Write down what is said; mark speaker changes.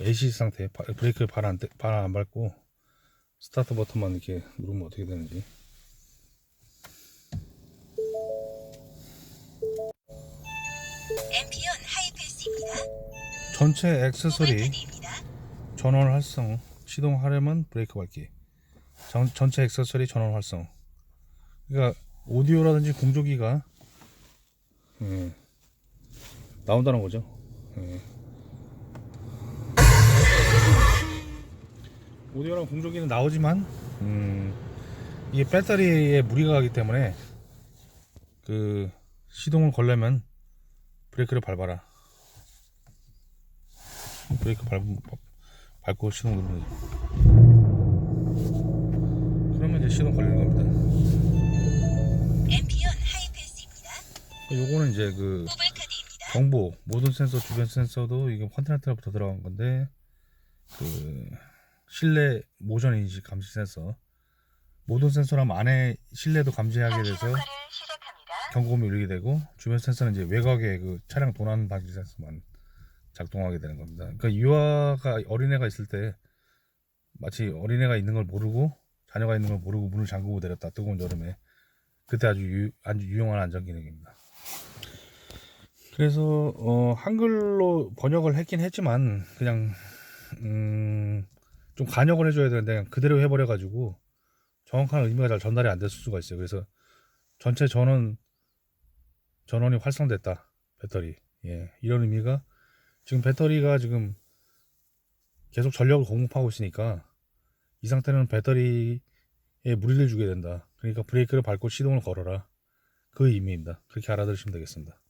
Speaker 1: AC 상태 바- 브레이크를 발안 발안 밟고 스타트 버튼만 이렇게 누르면 어떻게 되는지
Speaker 2: 앰피언 하이패스입니다.
Speaker 1: 전체 액세서리. 전원 활성 시동하려면 브레이크 밟기 전, 전체 액세서리 전원 활성 그러니까 오디오라든지 공조기가 예, 나온다는 거죠 예. 오디오랑 공조기는 나오지만 음, 이게 배터리에 무리가 가기 때문에 그 시동을 걸려면 브레이크를 밟아라 브레이크 밟, 밟고 시동 누르는 거죠. 그러면 이제 시동 걸리는 겁니다.
Speaker 2: 앰피언 하이패스입니다.
Speaker 1: 요거는 이제 그. 정보 모든 센서 주변 센서도 이게 컨텐츠부터 들어간 건데 그 실내 모션 인식 감지 센서 모든 센서라면 안에 실내도 감지하게 돼서. 경고음이 울리게 되고 주변 센서는 이제 외곽에 그 차량 도난 방지 센서만 작동하게 되는 겁니다. 그러니까 유아가 어린애가 있을 때 마치 어린애가 있는 걸 모르고 자녀가 있는 걸 모르고 문을 잠그고 내렸다 뜨거운 여름에 그때 아주 유, 아주 유용한 안전 기능입니다. 그래서 어, 한글로 번역을 했긴 했지만 그냥 음, 좀 간역을 해줘야 되는데 그대로 해버려가지고 정확한 의미가 잘 전달이 안 됐을 수가 있어요. 그래서 전체 전원 전원이 활성됐다. 배터리. 예 이런 의미가 지금 배터리가 지금 계속 전력을 공급하고 있으니까 이 상태는 배터리에 무리를 주게 된다. 그러니까 브레이크를 밟고 시동을 걸어라. 그 의미입니다. 그렇게 알아들으시면 되겠습니다